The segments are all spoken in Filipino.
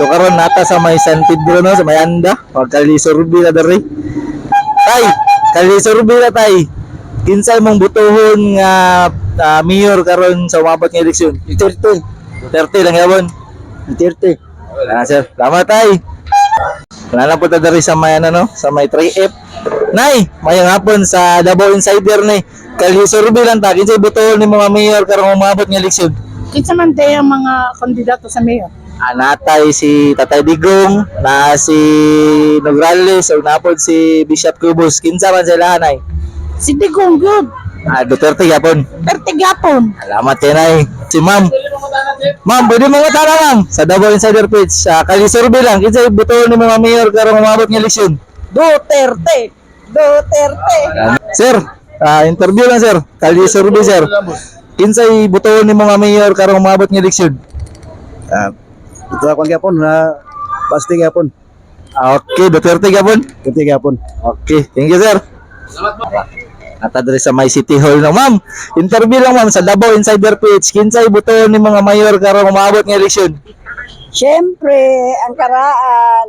So karon nata sa may San Pedro no, sa may Anda, pagkalisurbi na diri. Tay, kalisurbi na tay. Kinsay mong butuhon nga ah, mayor karon sa umabot nga eleksyon? Duterte. 30 lang yabon. Duterte. Ah, sir. Salamat tay. Wala na po ta diri sa may ano no, sa may 3F. Nay, mayang hapon sa Davao Insider ni. Kalisurbi lang ta kinsay butuhon ni mga mayor karon umabot nga eleksyon? Kinsa man tayo ang mga kandidato sa mayor? Anatay si Tatay Digong, na si Nograles, o napod si Bishop Cubos. Kinsa man sila anay? Si Digong good. Ah, Duterte yapon. Perte gapon. Salamat yan ay. Si ma'am. Ma'am, pwede mga tara ma'am. Sa Davao Insider page, sa kalisurvey lang. Kinsa butuhon ni mga mayor karong umabot ng eleksyon. Duterte. Duterte. Sir, ah, interview lang sir. Kalisurvey sir. Kinsa butuhon ni mga mayor karong umabot ng eleksyon. Ah, ito ako gyapon na basti gyapon. Ah, okay, Duterte yapon. Duterte gyapon. Okay, thank you sir. At adres sa may City Hall na ma'am. Interview lang ma'am sa Davao Insider page. Kinsay buton ni mga mayor karong umabot ng eleksyon. Siyempre, ang karaan.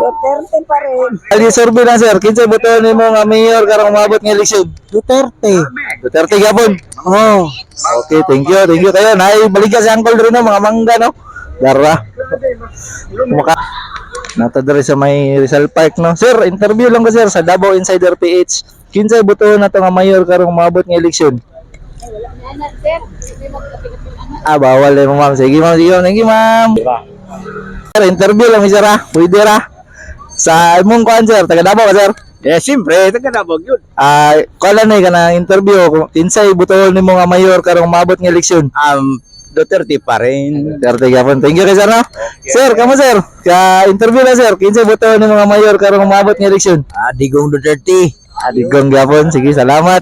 Duterte pa rin. Ali survey lang sir. Kinsay buton ni mga mayor karong umabot ng eleksyon. Duterte. Duterte gapon. Oh. Okay, thank you. Thank you kayo. Nay balik ka si Uncle rin no, mga mangga no. Dara. Kumaka. Nata diri sa may Rizal Park no. Sir, interview lang ko sir sa Davao Insider PH. Kinsay buton na to nga mayor karong umabot ng eleksyon. Ah, bawal eh, ma'am. Sige, ma'am. Sige, ma'am. You, ma'am. Sir, interview lang, sir, ha? Pwede, ra? Sa imong kuan, sir. Taga Davao ka, sir? Eh siyempre, taga Davao gyud. Ah, kala na ka na interview. Kinsay, butuhon ni mga mayor karong umabot ng eleksyon. Um Duterte pa rin. Sir, tiga po. Thank you, kay sir, no? Sir, kamo, sir? Ka interview na, sir. Kinsay, butuhon ni mga mayor karong umabot ng eleksyon. Ah, Digong Duterte. Adigong gapon. Sige, salamat.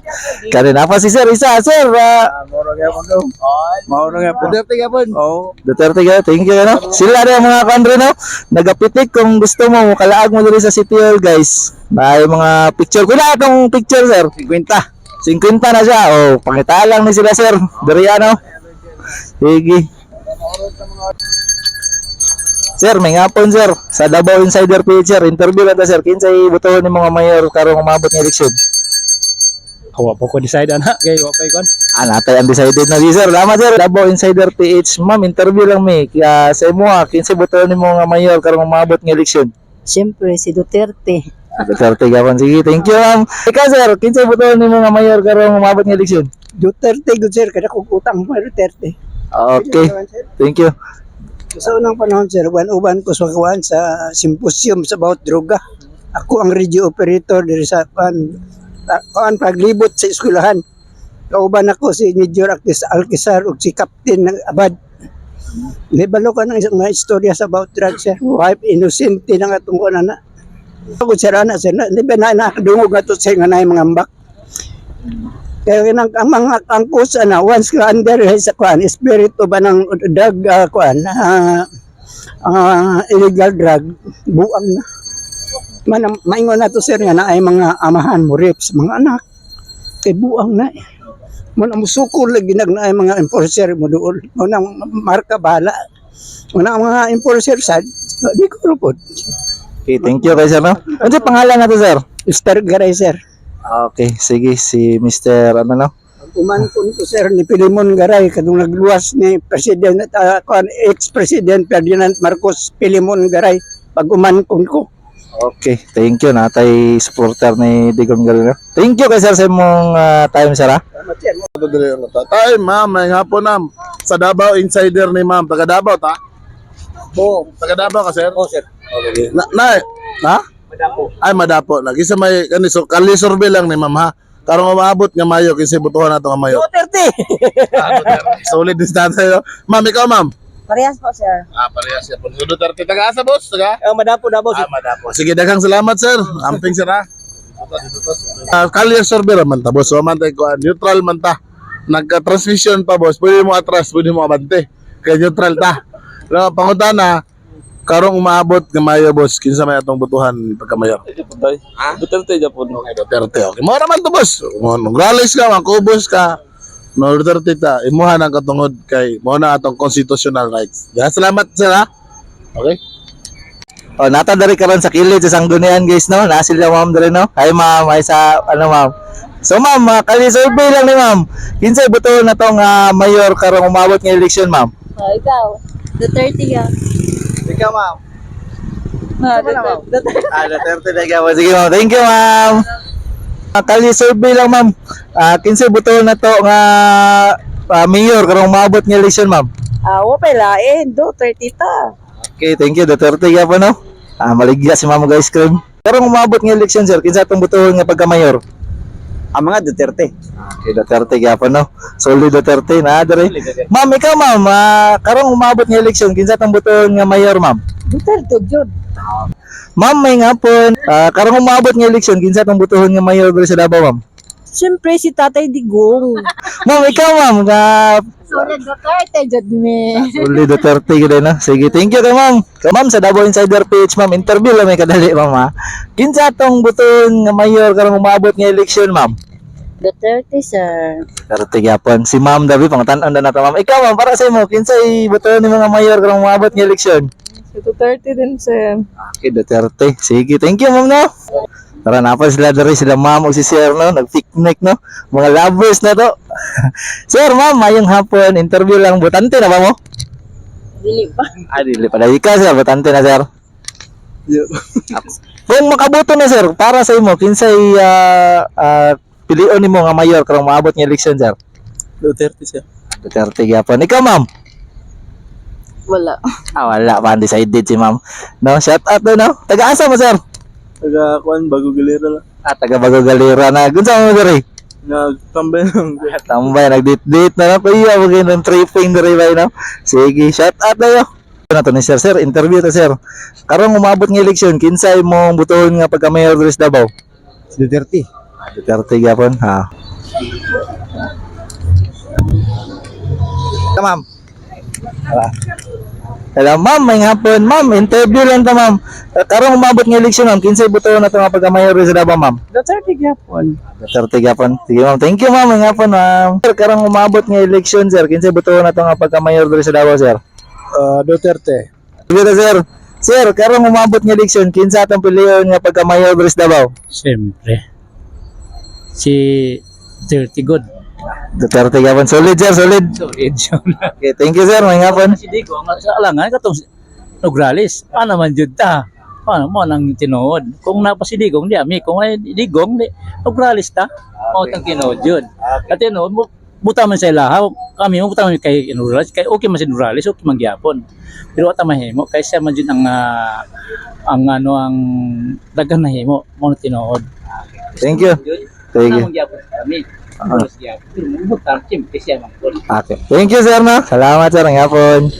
Kanina pa si sir, isa, sir. ah, Mauro gyapon do. Mauro gyapon. Duterte gyapon. Oh. Duterte ka, thank you no. Sila rin mga country no. Nagapitik kung gusto mo kalaag mo diri sa City Hall guys. May mga picture ko na itong picture sir. 50. 50 na siya. Oh, pangita lang ni sila sir. Diri ano. Sige. Sir, may ngapon sir. Sa Davao Insider page sir. Interview lang ta sir. Kinsay butuhon ni mga mayor karong umabot ng eleksyon. Awa po ko decide ana kay wa pa ikon. Ah, natay undecided na si sir. Salamat sir. Davao Insider PH. Ma'am, interview lang mi. Kaya sa imo ha, kinsa butuhon ni mga mayor karong umabot ng eleksyon. Siyempre, si Duterte. Duterte gawon. Sige, thank you ma'am. Ikaw sir, kinsa butuhon ni mga mayor karong umabot ng eleksyon. Duterte, good sir. Kada kong utang mo, Duterte. Okay, thank you. Sa unang panahon, sir, uban ko sa kawan sa symposium sa about droga. Ako ang radio operator diri sa kan kan paglibot sa eskwelahan. Kauban ako si Major Actis Alquizar ug si Captain ng Abad. Nibalo ka ng isang mga istorya sa about drugs, sir. Wife innocent ng atong kuan na. Ako sir ana sir, di ba na nakadungog nga to sa nga mga ambak. Kaya kinang ang mga angkos ana once ka under sa kuan espiritu ba ng drug ah, kuan ah, ah, illegal drug buang na. Man maingon na to sir nga na ay mga amahan mo rapes mga anak kay buang na. eh. Mo na musukol lagi nag na ay mga enforcer mo dool. Mo na marka bala. Mo na mga enforcer sad di ko rupod. Okay, thank you kay sir no. Ano pangalan nato sir? Mr. Garay sir. Okay, sige si Mr. ano no. Umankon ko sir ni Pilimon Garay kadung nagluwas ni President uh, ex-President Ferdinand Marcos Pilimon Garay pag umankon ko. Okay, thank you natay supporter ni Digong Galino. Thank you kay sir sa imong ah, time sir ang ta. Tay, ma'am, may hapon nam. Sa Davao Insider ni ma'am. Taga Davao ta? Oo. Taga Davao ka, sir? Oo, sir. Okay. Na, na, ha? Madapo. Ay, madapo. Lagi sa may, kani, so, kalisurvey lang ni ma'am, ha? Karong umaabot nga mayo, kasi butuhan nato nga mayo. Duterte! Solid din natin. no? Ma'am, ikaw, ma'am? Parehas po sir. Ah, parehas siya po. So, Duterte, taga asa, boss? Taga? Oh, madapo dapo Ah, madapo. Sige, daghang salamat, sir. Amping, sir, ha? Uh, kalye survey man ta, boss. So, man tayo, neutral man ta. Nagka-transmission pa, boss. Pwede mo atras, pwede mo abante. Kaya neutral ta. Pero, pangutana, karong umaabot ng mayo, boss. Kinsa may atong butuhan pagkamayo. Ha? Duterte, Japon. Okay, Duterte. Okay. Mo naman to, boss. Nag-rallies ka, makubos ka. No, Duterte ta. Imuha ng katungod kay mo na atong constitutional rights. Yeah, salamat, sir, ha? Okay? Oh, nata dari karon sa kilid sa sanggunian guys no. Na sila ma'am diri no. Ay ma'am, ay sa ano ma'am. So ma'am, uh, kali survey lang ni ma'am. Kinsay buto na tong ah, mayor karong umabot nga eleksyon ma'am? Oh, ikaw. Duterte ka. Ikaw ma'am. Ah, Duterte. Ah, Duterte na. Sige ma'am. Thank you ma'am. Uh, kali survey lang ma'am. Ah, kinsay buto na to nga ah, mayor karong umabot nga eleksyon ma'am? Ah, wapay lain. Duterte ta. Okay, thank you Duterte ya po no. Ah, maligya si Mama guys cream. Karong umabot nga eleksyon sir, kinsa tong butuhon nga pagka-mayor? Ang mga Duterte. Okay, Duterte ya po no. Solid Duterte na dere. Ma'am, ikaw ma'am, ah, karong umabot nga eleksyon, kinsa tong butuhon nga mayor ma'am? Duterte, Jud. Ma'am, may nga po, ah, karong umabot nga eleksyon, kinsa tong butuhon nga mayor diri sa Davao ma'am? Siyempre, si Tatay Digong. Ma'am, ikaw ma'am, nga Sorry, Duterte, Jud me. Solid Duterte gid na. Sige, thank you kay ma'am. Kay ma'am sa Davao Insider page ma'am, interview lang may kadali ma'am ha. Kinsa tong butuhon nga mayor karong umabot nga eleksyon ma'am? Duterte, sir. Duterte gyapon. Si Ma'am Davi pangutanon na nato ma'am. Ikaw ma'am para sa imo kinsay butuhon ni mga mayor karong umabot nga eleksyon? Si Duterte din, sir. Okay, Duterte. Sige, thank you ma'am no. Tara na pa sila diri sila ma'am ug si sir no, nag-picnic no. Mga lovers na to. sir, ma'am, mayong hapon interview lang butante na ba mo? Dili pa. Ah, dili pa dahil ka sir, butante na sir. Kung makabuto na sir, para sa imo kinsay ah, ah, pilion nimo nga mayor karong maabot nga eleksyon sir? Duterte siya. Duterte gyapon. Ikaw ma'am? Wala. Ah, wala pa undecided si ma'am. No, shout out no. Taga-asa mo sir? Taga kuan bago galera lang. Ah, taga Bago Galera na. Gunsa mo diri? Nagtambay lang. Tambay nag-date-date na na kuya mo ng tripping diri ba no. Sige, shout out dayo. Na to ni sir, sir, interview to sir. Karong umabot nga eleksyon, kinsay mo butuhon nga pagka mayor diri sa Davao? Si Duterte. Duterte gyapon, ha. Ma'am. Hello, ma'am, may hapon. Ma'am, interview lang ta, ma'am. Karong umabot nga eleksyon, ma'am, kinsay butuhon na to nga pagka mayor diri sa Davao, ma'am? Duterte, gyapon. Duterte gapon. Sige ma'am. Thank you ma'am. Nga po ma'am. Sir, karang umabot nga election sir. Kinsay butuhon na to nga pagka-mayor sa Davao sir. Uh, Duterte. Dito sir. Sir, karang umabot nga election, kinsa atong piliyon nga pagka-mayor sa Davao? Siyempre. Si Dirty Good. Duterte gapon. Solid sir, solid. So, Edson. Okay, thank you sir. May hapon. si Digo, nga sa alangan, katong Nograles. Paano man jud ta? Paano mo nang tinuod? Kung napa si Digong, di ami. Kung ay Digong, di. Nograles ta. O, tang tinuod yun. At yun, mo, buta man sa ilaha. Kami mo, buta man kay Nograles. Kay okay man si Nograles, okay man gyapon. Pero at mahimo, kay siya man jud ang ah, ang ano ang dagang nahimo mo na tinuod. Thank you. Thank you. Ano gyapon Ano gyapon? Pero mo siyempre siya man. Okay. Thank you sir no. Salamat sir. May hapon.